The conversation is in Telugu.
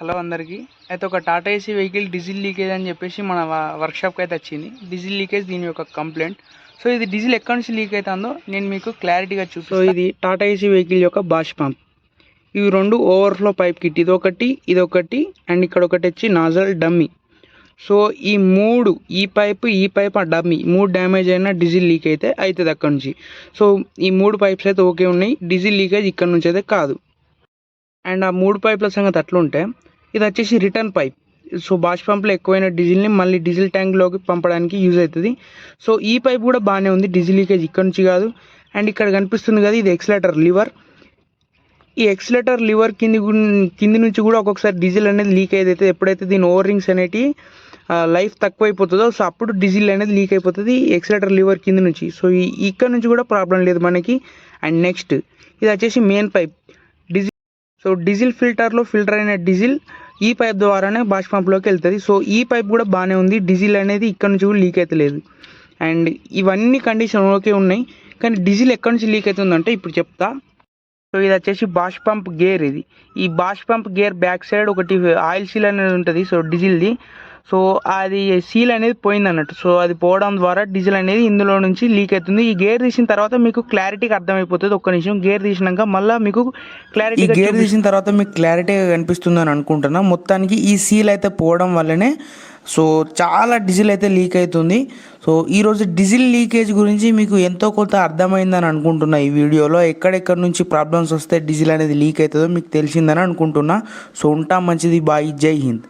హలో అందరికీ. అయితే ఒక Tata AC vehicle diesel leakage అని చెప్పేసి మన వర్క్షాప్కి అయితే వచ్చింది. డీజిల్ లీకేజ్ దీని యొక్క కంప్లైంట్ సో ఇది డీజిల్ ఎక్కడి నుంచి లీక్ అవుతుందో నేను మీకు క్లారిటీగా చూపిస్తాను సో ఇది టాటా ఏసీ వెహికల్ యొక్క బాష్ పంప్ ఇవి రెండు ఓవర్ఫ్లో పైప్ కిట్ ఇది ఒకటి ఇది ఒకటి అండ్ ఇక్కడ ఒకటి వచ్చి నాజల్ డమ్మీ సో ఈ మూడు ఈ పైప్ ఈ పైప్ ఆ డమ్మీ మూడు డ్యామేజ్ అయినా డీజిల్ లీక్ అయితే అవుతుంది అక్కడ నుంచి. సో ఈ మూడు పైప్స్ అయితే ఓకే ఉన్నాయి. డీజిల్ లీకేజ్ ఇక్కడ నుంచి అయితే కాదు. అండ్ ఆ మూడు పైప్ల సంగతి అట్లుంటే ఇది వచ్చేసి రిటర్న్ పైప్ సో బాష్ పంప్లో ఎక్కువైన డీజిల్ని మళ్ళీ డీజిల్ ట్యాంక్లోకి పంపడానికి యూజ్ అవుతుంది. సో ఈ పైప్ కూడా బాగానే ఉంది. డీజిల్ లీకేజ్ ఇక్కడ నుంచి కాదు. అండ్ ఇక్కడ కనిపిస్తుంది కదా ఇది ఎక్సలేటర్ లివర్ ఈ ఎక్సలేటర్ లివర్ కింది కింది నుంచి కూడా ఒక్కొక్కసారి డీజిల్ అనేది లీక్ అయితే ఎప్పుడైతే దీని ఓవర్ రింగ్స్ అనేటివి లైఫ్ తక్కువ అయిపోతుందో సో అప్పుడు డీజిల్ అనేది లీక్ అయిపోతుంది ఎక్సలేటర్ లివర్ కింది నుంచి. సో ఈ ఇక్కడ నుంచి కూడా ప్రాబ్లం లేదు మనకి. అండ్ నెక్స్ట్ ఇది వచ్చేసి మెయిన్ పైప్ సో డీజిల్ ఫిల్టర్లో ఫిల్టర్ అయిన డీజిల్ ఈ పైప్ ద్వారానే బాష్పంప్లోకి వెళ్తుంది. సో ఈ పైప్ కూడా బాగానే ఉంది. డీజిల్ అనేది ఇక్కడ నుంచి కూడా లీక్ అయితే లేదు. అండ్ ఇవన్నీ కండిషన్ ఓకే ఉన్నాయి. కానీ డీజిల్ ఎక్కడి నుంచి లీక్ అవుతుందంటే ఇప్పుడు చెప్తా. సో ఇది వచ్చేసి బాష్ పంప్ గేర్ ఇది. ఈ Bosch pump gear back side ఒకటి ఆయిల్ సీల్ అనేది ఉంటుంది. సో డీజిల్ది సో అది సీల్ అనేది పోయింది అన్నట్టు సో అది పోవడం ద్వారా డీజిల్ అనేది ఇందులో నుంచి లీక్ అవుతుంది. ఈ గేర్ తీసిన తర్వాత మీకు క్లారిటీగా అర్థమైపోతుంది. ఒక్క నిమిషం గేర్ తీసినాక మళ్ళీ మీకు క్లారిటీ ఈ గేర్ తీసిన తర్వాత మీకు క్లారిటీగా కనిపిస్తుంది అని అనుకుంటున్నా. మొత్తానికి ఈ సీల్ అయితే పోవడం వల్లనే సో చాలా డీజిల్ అయితే లీక్ అవుతుంది. సో ఈరోజు డీజిల్ లీకేజ్ గురించి మీకు ఎంతో కొంత అర్థమైందని అనుకుంటున్నా ఈ వీడియోలో. ఎక్కడెక్కడ నుంచి ప్రాబ్లమ్స్ వస్తే డీజిల్ అనేది లీక్ అవుతుందో మీకు తెలిసిందని అనుకుంటున్నా. సో ఉంటా మంచిది. బాయ్. జై హింద్.